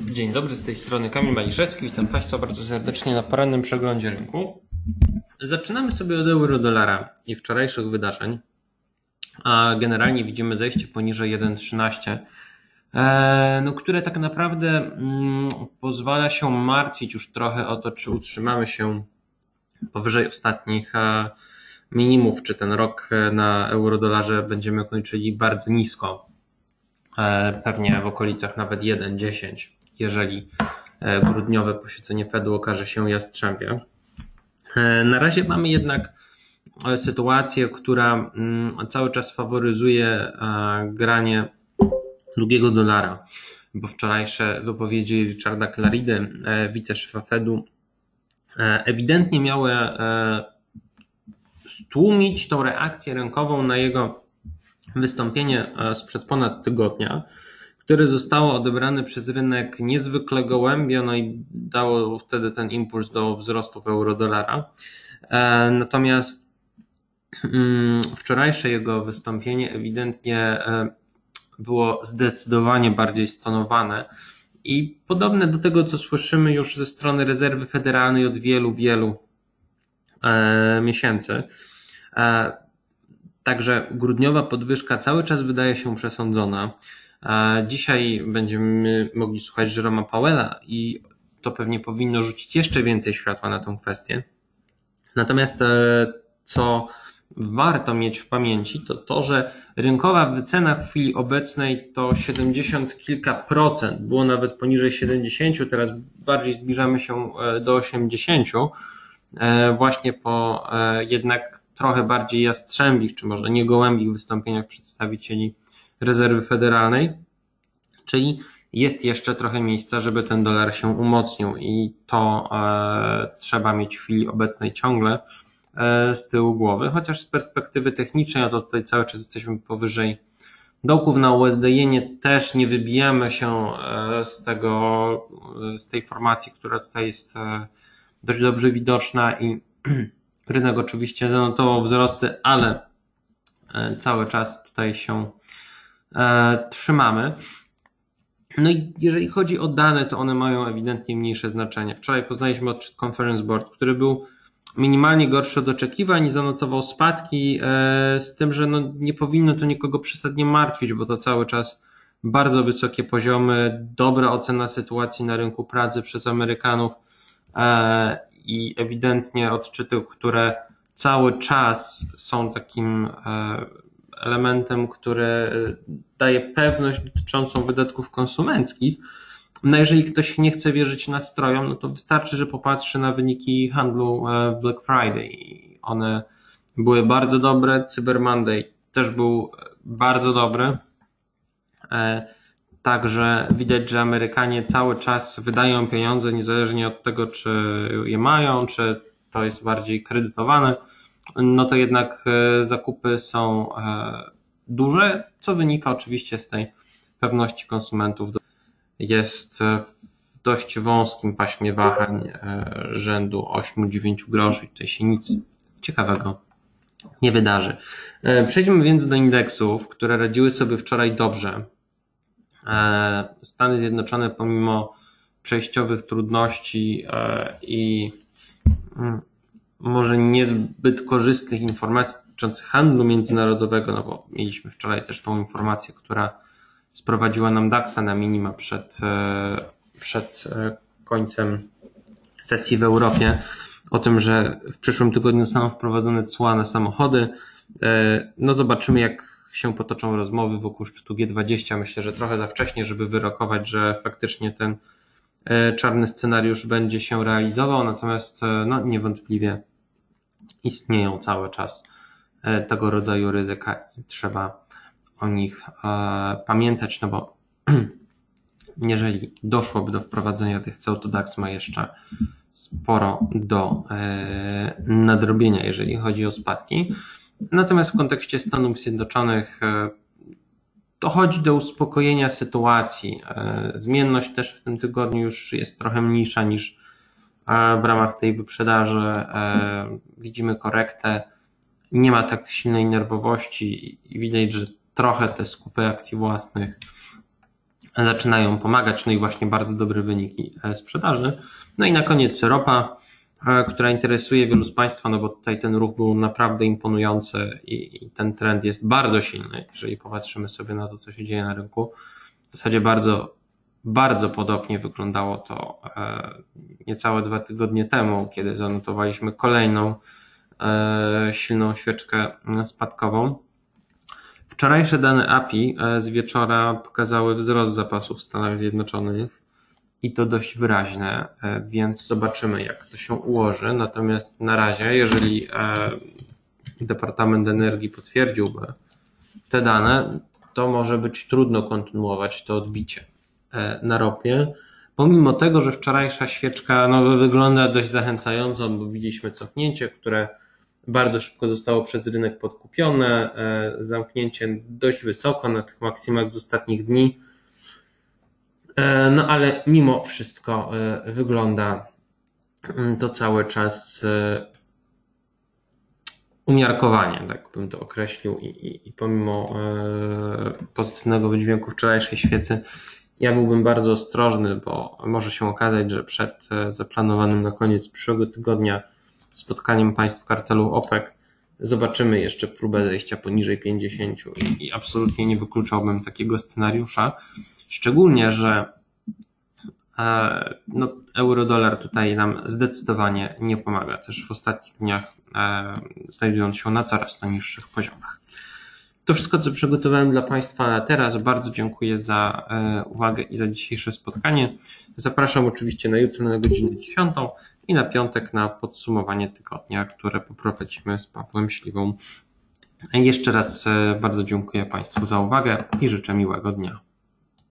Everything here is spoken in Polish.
Dzień dobry, z tej strony Kamil Maliszewski. Witam Państwa bardzo serdecznie na porannym przeglądzie rynku. Zaczynamy sobie od euro-dolara i wczorajszych wydarzeń. A generalnie widzimy zejście poniżej 1,13, e, no, które tak naprawdę mm, pozwala się martwić już trochę o to, czy utrzymamy się powyżej ostatnich e, minimów, czy ten rok na euro-dolarze będziemy kończyli bardzo nisko. E, pewnie w okolicach nawet 1,10 jeżeli e, grudniowe posiedzenie Fedu okaże się jastrzębie. E, na razie mamy jednak e, sytuację, która mm, cały czas faworyzuje granie drugiego dolara, bo wczorajsze wypowiedzi Richarda Claridy, wiceszefa Fedu, ewidentnie miały stłumić tą reakcję rynkową na jego wystąpienie sprzed ponad tygodnia które zostało odebrane przez rynek niezwykle gołębio, no i dało wtedy ten impuls do wzrostów euro-dolara. E, natomiast mm, wczorajsze jego wystąpienie ewidentnie e, było zdecydowanie bardziej stonowane i podobne do tego, co słyszymy już ze strony rezerwy federalnej od wielu, wielu e, miesięcy. Także grudniowa podwyżka cały czas wydaje się przesądzona. Dzisiaj będziemy mogli słuchać Jeroma Powella i to pewnie powinno rzucić jeszcze więcej światła na tę kwestię. Natomiast e, co warto mieć w pamięci, to to, że rynkowa wycena w chwili obecnej to 70 kilka procent, było nawet poniżej 70, teraz bardziej zbliżamy się e, do 80, e, właśnie po jednak trochę bardziej jastrzębich, czy może nie gołębich wystąpieniach przedstawicieli rezerwy federalnej, czyli jest jeszcze trochę miejsca, żeby ten dolar się umocnił i to e, trzeba mieć w chwili obecnej ciągle e, z tyłu głowy, chociaż z perspektywy technicznej, no to tutaj cały czas jesteśmy powyżej dołków na USD jenie też nie wybijamy się e, z tego, z tej formacji, która tutaj jest e, dość dobrze widoczna i rynek oczywiście zanotował wzrosty, ale e, cały czas tutaj się trzymamy. No i jeżeli chodzi o dane, to one mają ewidentnie mniejsze znaczenie. Wczoraj poznaliśmy odczyt Conference Board, który był minimalnie gorszy od oczekiwań i zanotował spadki, e, z tym, że no nie powinno to nikogo przesadnie martwić, bo to cały czas bardzo wysokie poziomy, dobra ocena sytuacji na rynku pracy przez Amerykanów e, i ewidentnie odczyty, które cały czas są takim elementem, który daje pewność dotyczącą wydatków konsumenckich. No jeżeli ktoś nie chce wierzyć nastrojom, no to wystarczy, że popatrzy na wyniki handlu e, Black Friday. One były bardzo dobre. Cyber Monday też był bardzo dobry. E, także widać, że Amerykanie cały czas wydają pieniądze, niezależnie od tego, czy je mają, czy to jest bardziej kredytowane no to jednak e, zakupy są e, duże, co wynika oczywiście z tej pewności konsumentów. Jest w dość wąskim paśmie wahań e, rzędu 8-9 groszy. Tutaj się nic ciekawego nie wydarzy. Przejdźmy więc do indeksów, które radziły sobie wczoraj dobrze. Stany Zjednoczone pomimo przejściowych trudności i mm, może niezbyt korzystnych informacji dotyczących handlu międzynarodowego, no bo mieliśmy wczoraj też tą informację, która sprowadziła nam DAXa na minima przed, e, przed e, końcem sesji w Europie o tym, że w przyszłym tygodniu zostaną wprowadzone cła na samochody. E, no zobaczymy, jak się potoczą rozmowy wokół szczytu G20. Myślę, że trochę za wcześnie, żeby wyrokować, że faktycznie ten czarny scenariusz będzie się realizował, natomiast no, niewątpliwie istnieją cały czas e, tego rodzaju ryzyka i trzeba o nich e, pamiętać, no bo jeżeli doszłoby do wprowadzenia tych ceł, to DAX ma jeszcze sporo do e, nadrobienia, jeżeli chodzi o spadki. Natomiast w kontekście Stanów Zjednoczonych dochodzi do uspokojenia sytuacji. Zmienność też w tym tygodniu już jest trochę mniejsza niż w ramach tej wyprzedaży e, widzimy korektę. Nie ma tak silnej nerwowości i widać, że trochę te skupy akcji własnych zaczynają pomagać, no i właśnie bardzo dobre wyniki sprzedaży. No i na koniec ropa, która interesuje wielu z Państwa, no bo tutaj ten ruch był naprawdę imponujący i, i ten trend jest bardzo silny, jeżeli popatrzymy sobie na to, co się dzieje na rynku. W zasadzie bardzo bardzo podobnie wyglądało to e, niecałe dwa tygodnie temu, kiedy zanotowaliśmy kolejną e, silną świeczkę spadkową. Wczorajsze dane API e, z wieczora pokazały wzrost zapasów w Stanach Zjednoczonych i to dość wyraźne, więc zobaczymy, jak to się ułoży. Natomiast na razie, jeżeli Departament Energii potwierdziłby te dane, to może być trudno kontynuować to odbicie. E, na ropie. Pomimo tego, że wczorajsza świeczka no, wygląda dość zachęcająco, bo widzieliśmy cofnięcie, które bardzo szybko zostało przez rynek podkupione, e, zamknięcie dość wysoko na tych maksimach z ostatnich dni. E, no ale mimo wszystko wygląda mm, to cały czas umiarkowanie, tak bym to określił, i, i, i pomimo pozytywnego wydźwięku wczorajszej świecy, ja byłbym bardzo ostrożny, bo może się okazać, że przed e, zaplanowanym na koniec przyszłego tygodnia spotkaniem państw kartelu OPEC zobaczymy jeszcze próbę zejścia poniżej 50 i, i absolutnie nie wykluczałbym takiego scenariusza. Szczególnie, że e, no, euro-dolar tutaj nam zdecydowanie nie pomaga. Też w ostatnich dniach e, znajdując się na coraz to niższych poziomach. To wszystko, co przygotowałem dla Państwa na teraz. Bardzo dziękuję za e, uwagę i za dzisiejsze spotkanie. Zapraszam oczywiście na jutro na godzinę 10 i na piątek na podsumowanie tygodnia, które poprowadzimy z Pawłem Śliwą. Jeszcze raz e, bardzo dziękuję Państwu za uwagę i życzę miłego dnia.